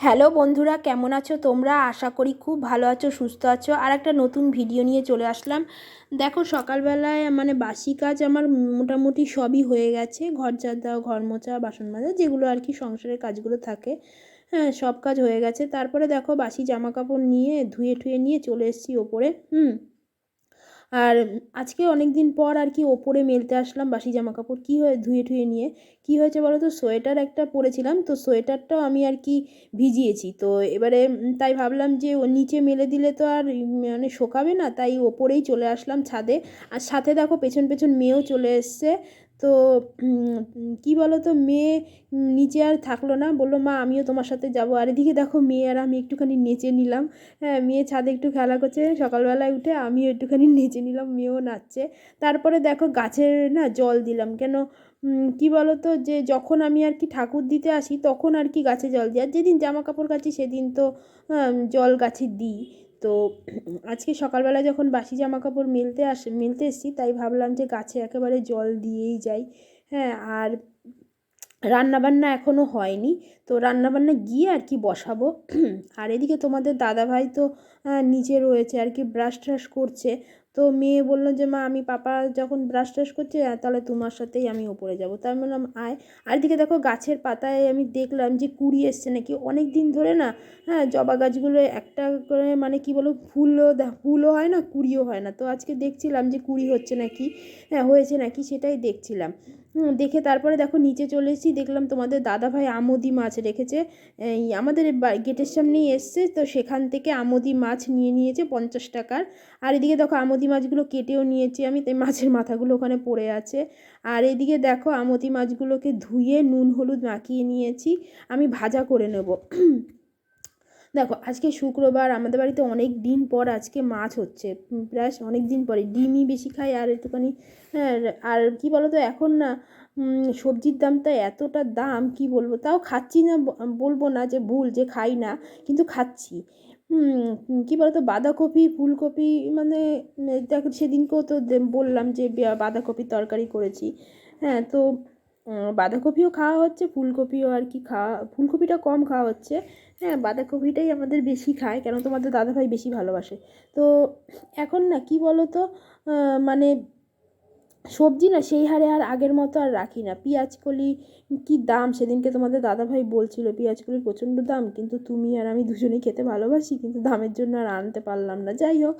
Hello বন্ধুরা, কেমন আছো তোমরা? আশা করি খুব ভালো আছো, সুস্থ আছো। আর একটা নতুন ভিডিও নিয়ে চলে আসলাম। দেখো, সকালবেলায় মানে বাসি কাজ আমার মোটামুটি সবই হয়ে গেছে। ঘর ঝাড় দেওয়া ঘর মোছা, বাসন মাজা, যেগুলো আর কি সংসারের কাজগুলো থাকে হ্যাঁ সব কাজ হয়ে গেছে। তারপরে দেখো, বাসি জামা কাপড় নিয়ে ধুয়ে ঠুয়ে নিয়ে চলে এসেছি ওপরে, হুম। আর আজকে অনেক দিন পর আর কি ওপরে মেলতে আসলাম বাসি জামা কাপড় কী হয়ে, ধুয়ে ঠুয়ে নিয়ে। কি হয়েছে বলো তো? সোয়েটার একটা পরেছিলাম, তো সোয়েটারটাও আমি আর কি ভিজিয়েছি। তো এবারে তাই ভাবলাম যে ও নিচে মেলে দিলে তো আর মানে শোকাবে না, তাই ওপরেই চলে আসলাম ছাদে। আর সাথে দেখো পেছন পেছন মেয়েও চলে এসছে তো কী বলো তো মেয়ে নিচে আর থাকল না। বলল, মা, আমিও তোমার সাথে যাব। আর এদিকে দেখো, মেয়ে আর আমি একটুখানি নেচে নিলাম। হ্যাঁ মেয়ে ছাদে একটু খেলা করছে। সকালবেলায় উঠে আমিও একটুখানি নেচে নিলাম, মেয়েও নাচছে। তারপরে দেখো, গাছের না জল দিলাম। কেন কী বলো তো যে যখন আমি আর কি ঠাকুর দিতে আসি, তখন আর কি গাছে জল দিই। আর যেদিন জামা কাপড় কাচি, সেদিন তো জল গাছে দিই। তো আজকে সকালবেলা যখন বাসি জামা কাপড় মেলতে আস, মেলতে এসেছি, তাই ভাবলাম যে গাছে একেবারে জল দিয়েই যাই। হ্যাঁ আর রান্নাবান্না এখনও হয়নি। তো রান্নাবান্না গিয়ে আর কি বসাবো। আর এদিকে তোমাদের দাদাভাই তো নিচে রয়েছে, আর কি ব্রাশ ট্রাশ করছে। তো মেয়ে বলল যে, মা, আমি পাপা যখন ব্রাশ ট্রাশ করছে তাহলে তোমার সাথেই আমি ওপরে যাব। তাই বললাম, আয়। আর দিকে দেখো গাছের পাতায় আমি দেখলাম যে কুড়ি এসছে নাকি। অনেক দিন ধরে না হ্যাঁ জবা গাছগুলো একটা করে মানে কি বলো ফুলও ফুলও হয় না, কুড়িও হয় না। তো আজকে দেখছিলাম যে কুড়ি হচ্ছে নাকি হ্যাঁ হয়েছে নাকি সেটাই দেখছিলাম। দেখে তারপরে দেখো নিচে চলে এসেছি, দেখলাম তোমাদের দাদাভাই আমোদি মাছ রেখেছে। এই আমাদের গেটের সামনেই এসছে, তো সেখান থেকে আমোদি মাছ নিয়ে নিয়েছে পঞ্চাশ টাকার। আর এদিকে দেখো আমোদি মাছগুলো কেটেও নিয়েছি আমি, তাই মাছের মাথাগুলো ওখানে পড়ে আছে। আর এদিকে দেখো আমোদি মাছগুলোকে ধুয়ে নুন, হলুদ মাখিয়ে নিয়েছি, আমি ভাজা করে নেব। দেখো, আজকে শুক্রবার, আমাদের বাড়িতে অনেক দিন পর আজকে মাছ হচ্ছে। প্রায় অনেক দিন পরে। ডিমই বেশি খাই, আর একটুখানি হ্যাঁ আর কী বলো তো এখন না সবজির দামটা এতটা দাম, কি বলব, তাও খাচ্ছি না বলব না যে ভুল, যে খাই না, কিন্তু খাচ্ছি। কী বলতো, বাঁধাকপি, ফুলকপি মানে দেখো, সেদিনকেও তো বললাম যে বাঁধাকপির তরকারি করেছি। হ্যাঁ তো বাঁধাকপিও খাওয়া হচ্ছে, ফুলকপিও আর কি খাওয়া, ফুলকপিটা কম খাওয়া হচ্ছে। হ্যাঁ বাঁধাকপিটাই আমাদের বেশি খায়, কেন তোমাদের দাদাভাই বেশি ভালোবাসে। তো এখন না, কি বলো তো মানে সবজি না সেই হারে আর আগের মতো আর রাখি না। পেঁয়াজ কলি কী দাম? সেদিনকে তোমাদের দাদাভাই বলছিল, পেঁয়াজ কলির প্রচণ্ড দাম, কিন্তু তুমি আর আমি দুজনেই খেতে ভালোবাসি, কিন্তু দামের জন্য আর আনতে পারলাম না। যাই হোক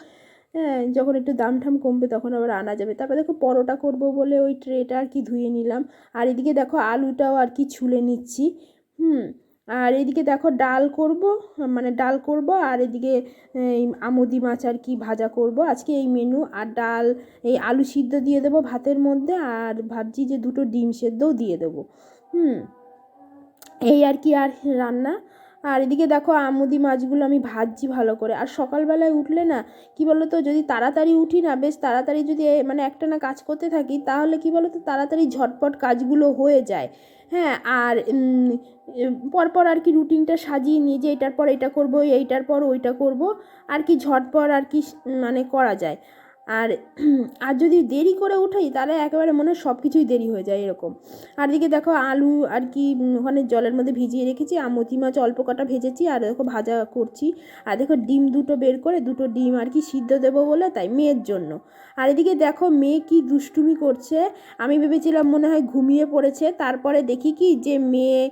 হ্যাঁ যখন একটু দাম ঠাম কমবে তখন আবার আনা যাবে। তারপরে দেখো, পরোটা করব বলে ওই ট্রেটা আর কি ধুয়ে নিলাম। আর এদিকে দেখো, আলুটাও আর কি ছুলে নিচ্ছি। হুম আর এদিকে দেখো ডাল করব মানে ডাল করব, আর এদিকে, এই আমুদি মাছ আর কি ভাজা করব। আজকে এই মেনু আর ডাল, এই আলু সিদ্ধ দিয়ে দেবো ভাতের মধ্যে, আর ভাবছি যে দুটো ডিম সেদ্ধও দিয়ে দেবো। হুম, এই আর কি আর রান্না। আর এদিকে দেখো আমুদি মাছগুলো আমি ভাজছি ভালো করে। আর সকালবেলায় উঠলে না, কি বলো তো যদি তাড়াতাড়ি উঠি না, বেশ তাড়াতাড়ি যদি মানে একটা না কাজ করতে থাকি, তাহলে কি বলো তো তাড়াতাড়ি ঝটপট কাজগুলো হয়ে যায়। হ্যাঁ আর পরপর আর কি রুটিনটা সাজিয়ে নিয়ে যে এটার পর এটা করব, এইটার পর ওইটা করব, আর কি ঝটপট আর কি মানে করা যায়। আর আর যদি দেরি করে উঠাই তাহলে একেবারে মনে হয় সব কিছুই দেরি হয়ে যায় এরকম। আর দিকে দেখো আলু আর কি ওখানে জলের মধ্যে ভিজিয়ে রেখেছি, আর মতি মাছ অল্প কটা ভেজেছি, আর দেখো ভাজা করছি। আর দেখো ডিম দুটো বের করে দুটো ডিম আর কি সিদ্ধ দেবো বলে, তাই মেয়ের জন্য। আর এদিকে দেখো মেয়ে কি দুষ্টুমি করছে, আমি ভেবেছিলাম মনে হয় ঘুমিয়ে পড়েছে, তারপরে দেখি কি যে মেয়ে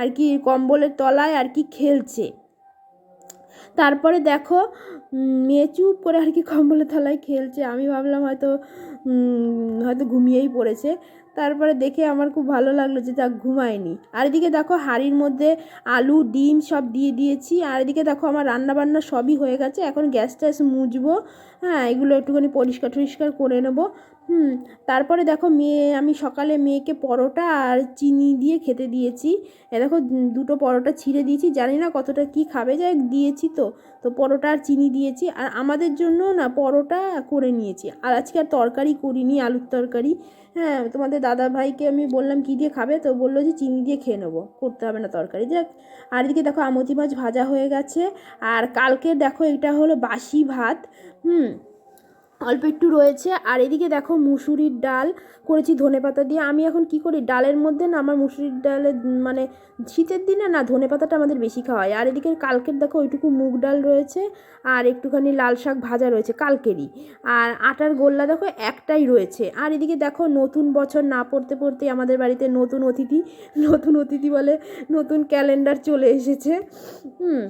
আর কি কম্বলের তলায় আর কি খেলছে। তারপরে দেখো মেয়ে চুপ করে আর কি কম্বলের তলায় খেলছে। আমি ভাবলাম হয়তো হয়তো ঘুমিয়েই পড়েছে। তারপরে দেখে আমার খুব ভালো লাগল যে তা ঘুমায়নি। আর এদিকে দেখো, হাঁড়ির মধ্যে আলু, ডিম সব দিয়ে দিয়েছি। আর এদিকে দেখো, আমার রান্না বান্না সবই হয়ে গেছে। এখন গ্যাস ট্যাস মুজবো হ্যাঁ এগুলো একটুখানি পরিষ্কার টরিষ্কার করে নেব। হুম, তারপরে দেখো মেয়ে, আমি সকালে মেয়েকে পরোটা আর চিনি দিয়ে খেতে দিয়েছি। এ দেখো দুটো পরোটা ছিঁড়ে দিয়েছি, জানি না কতটা কি খাবে, যাই দিয়েছি তো। তো পরোটা আর চিনি দিয়েছি আর আমাদের জন্য না পরোটা করে নিয়েছি। আর আজকে আর তরকারি করিনি, আলুর তরকারি। হ্যাঁ তোমাদের দাদা ভাইকে আমি বললাম কী দিয়ে খাবে, তো বলল যে চিনি দিয়ে খেয়ে নেব, করতে হবে না তরকারি। যাক, আর এদিকে দেখো আমতি মাছ ভাজা হয়ে গেছে। আর কালকে দেখো এটা হলো বাসি ভাত, হুম অল্প একটু রয়েছে। আর এদিকে দেখো মুসুরির ডাল, করেছি ধনে পাতা দিয়ে। আমি এখন কি করি? ডালের মধ্যে না আমার মুসুরির ডালের মানে শীতের দিনে না ধনে পাতাটা আমাদের বেশি খাওয়া হয়। আর এদিকে কালকের দেখো ওইটুকু মুগ ডাল রয়েছে, আর একটুখানি লাল শাক ভাজা রয়েছে কালকেরই। আর আটার গোল্লা দেখো একটাই রয়েছে। আর এদিকে দেখো নতুন বছর না পড়তে পড়তে আমাদের বাড়িতে নতুন অতিথি নতুন অতিথি বলে নতুন ক্যালেন্ডার চলে এসেছে। হুম।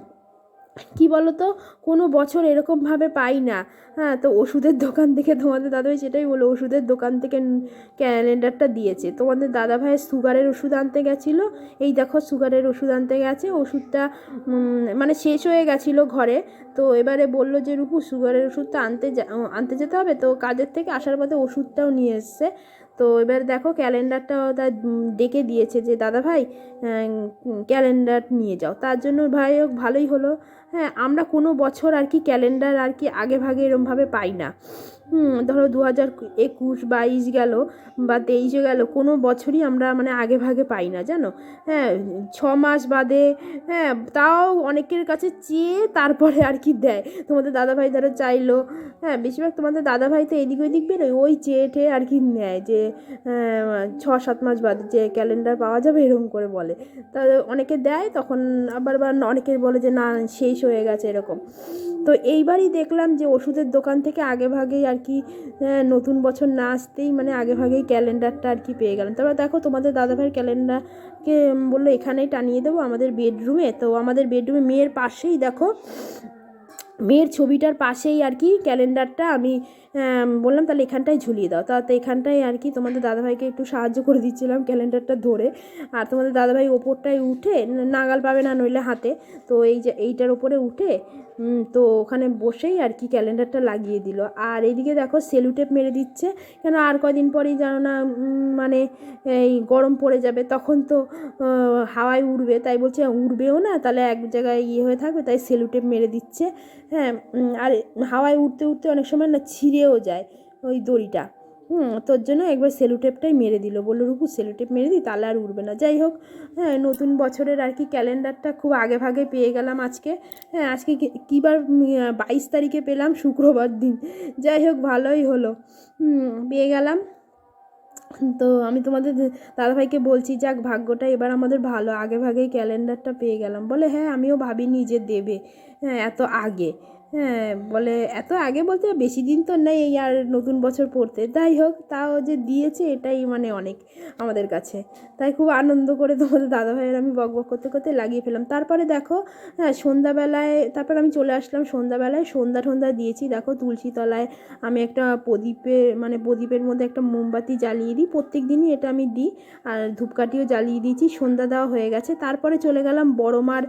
কী বলো তো কোনো বছর এরকমভাবে পাই না। হ্যাঁ তো ওষুধের দোকান থেকে তোমাদের দাদাভাই সেটাই বলো ওষুধের দোকান থেকে ক্যালেন্ডারটা দিয়েছে। তোমাদের দাদাভাই সুগারের ওষুধ আনতে গেছিল, এই দেখো সুগারের ওষুধ আনতে গেছে, ওষুধটা মানে শেষ হয়ে গেছিল ঘরে। তো এবারে বলল যে রূপু সুগারের ওষুধটা আনতে আনতে যেতে হবে? তো কাজের থেকে আসার পথে ওষুধটাও নিয়ে এসছে। তো এবার দেখো ক্যালেন্ডারটাও তার ডেকে দিয়েছে যে, দাদা ভাই ক্যালেন্ডার নিয়ে যাও। তার জন্য ভাই হোক, ভালোই হলো। হ্যাঁ আমরা কোনো বছর আর কি ক্যালেন্ডার আর কি আগে ভাগে এরমভাবে পাই না। ধরো দু হাজার একুশ বাইশ গেল বা তেইশে গেল, কোনো বছরই আমরা মানে আগে ভাগে পাই না, জানো? হ্যাঁ ছ মাস বাদে হ্যাঁ তাও অনেকের কাছে চেয়ে তারপরে আর কি দেয়। তোমাদের দাদাভাই ধরো চাইলো হ্যাঁ বেশিরভাগ তোমাদের দাদাভাই তো এদিক ওদিক বেরোয়, ওই চেয়ে ঠেয়ে আর কি নেয় যে ছ সাত মাস বাদে যে ক্যালেন্ডার পাওয়া যাবে এরকম করে বলে। তা অনেকে দেয়, তখন আবার বা অনেকের বলে যে, না, শেষ হয়ে গেছে, এরকম। তো এইবারই দেখলাম যে ওষুধের দোকান থেকে আগে ভাগেই আর কি নতুন বছর না আসতেই মানে আগে ভাগেই ক্যালেন্ডারটা আর কি পেয়ে গেলাম। তারপর দেখো তোমাদের দাদাভাইয়ের ক্যালেন্ডারকে বলল এখানেই টানিয়ে দেবো আমাদের বেডরুমে। তো আমাদের বেডরুমে মেয়ের পাশেই দেখো মেয়ের ছবিটার পাশেই আর কি ক্যালেন্ডারটা আমি বললাম তাহলে এখানটায় ঝুলিয়ে দাও। তা তো এখানটায় আর কি তোমাদের দাদাভাইকে একটু সাহায্য করে দিচ্ছিলাম ক্যালেন্ডারটা ধরে। আর তোমাদের দাদাভাই ওপরটায় উঠে নাগাল পাবে না নইলে হাতে। তো এই যে এইটার ওপরে উঠে তো ওখানে বসেই আর কি ক্যালেন্ডারটা লাগিয়ে দিল। আর এইদিকে দেখো সেলুটেপ মেরে দিচ্ছে। কেন আর কদিন পরেই জানো না মানে এই গরম পড়ে যাবে। তখন তো হাওয়ায় উড়বে। তাই বলছে, উড়বেও না, তাহলে এক জায়গায় ইয়ে হয়ে থাকবে, তাই সেলুটেপ মেরে দিচ্ছে। হ্যাঁ আর হাওয়ায় উঠতে উঠতে অনেক সময় না ছিঁড়েও যায় ওই দড়িটা। হুম, তোর জন্য একবার সেলুটেপটাই মেরে দিল। বলল রূপু সেলুটেপ মেরে দিই, তাহলে আর উঠবে না। যাই হোক হ্যাঁ নতুন বছরের আর কি ক্যালেন্ডারটা খুব আগে ভাগে পেয়ে গেলাম আজকে। হ্যাঁ আজকে কি- কী বার বাইশ তারিখে পেলাম শুক্রবার দিন। যাই হোক, ভালোই হলো। পেয়ে গেলাম। তো আমি তোমাদের দাদাভাইকে বলছি, যাক, ভাগ্যটা এবার আমাদের ভালো। আগে ভাগেই ক্যালেন্ডারটা পেয়ে গেলাম। বলে হ্যাঁ আমিও ভাবি নিজে দেবে। হ্যাঁ এত আগে। হ্যাঁ বলে এত আগে বলতে বেশি দিন তো নেই এই আর নতুন বছর পড়তে। যাই হোক, তাও যে দিয়েছে এটাই মানে অনেক আমাদের কাছে। তাই খুব আনন্দ করে তোমাদের দাদাভাইয়ের আমি বক বক করতে করতে লাগিয়ে ফেলাম তারপরে দেখো হ্যাঁ সন্ধ্যাবেলায়, তারপর আমি চলে আসলাম সন্ধ্যাবেলায়। সন্ধ্যা টন্ধ্যা দিয়েছি। দেখো তুলসী তলায় আমি একটা প্রদীপে মানে প্রদীপের মধ্যে একটা মোমবাতি জ্বালিয়ে দিই। প্রত্যেক দিনই এটা আমি দিই আর ধূপকাঠিও জ্বালিয়ে দিয়েছি। সন্ধ্যা দেওয়া হয়ে গেছে। তারপরে চলে গেলাম বড় মার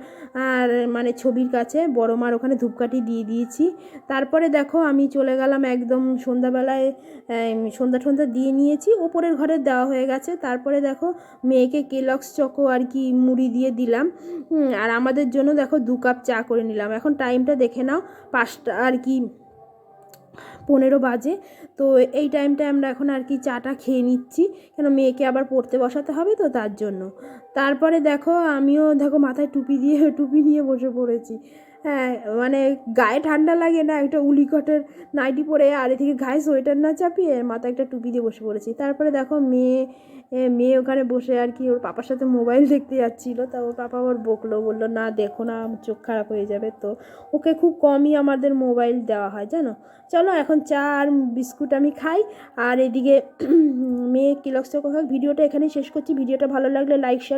আর মানে ছবির কাছে। বড় মার ওখানে ধূপকাঠি দিয়ে দিয়েছি। তারপরে দেখো আমি চলে গেলাম একদম সন্ধ্যাবেলায় সন্ধ্যা টন্ধ্যা দিয়ে নিয়েছি। ওপরের ঘরে দেওয়া হয়ে গেছে। তারপরে দেখো মেয়েকে কেলক্স চকো আর কি মুড়ি দিয়ে দিলাম। আর আমাদের জন্য দেখো দু কাপ চা করে নিলাম। এখন টাইমটা দেখে নাও, পাঁচটা আর কি পনেরো বাজে। তো এই টাইমটায় আমরা এখন আর কি চাটা খেয়ে নিচ্ছি। কেন মেয়েকে আবার পড়তে বসাতে হবে তো তার জন্য। তারপরে দেখো আমিও দেখো মাথায় টুপি দিয়ে, টুপি নিয়ে বসে পড়েছি। মানে গায়ে ঠান্ডা লাগে না, একটা উলিকটের নাইটি পরে আর এদিকে গায়ে সোয়েটার না চাপিয়ে মাথায় একটা টুপি দিয়ে বসে পড়েছি। তারপরে দেখো মেয়ে মেয়ে ওখানে বসে আর কি, ওর পাপার সাথে মোবাইল দেখতে যাচ্ছিল, তা ওর পাপা আবার বকলো, বলল, না, দেখো না চোখ খারাপ হয়ে যাবে তো। ওকে খুব কমই আমাদের মোবাইল দেওয়া হয়, জানো? চলো এখন চা আর বিস্কুট আমি খাই, আর এদিকে মেয়ে কিলক্স ভিডিওটা এখানেই শেষ করছি, ভিডিওটা ভালো লাগলে লাইক শেয়ার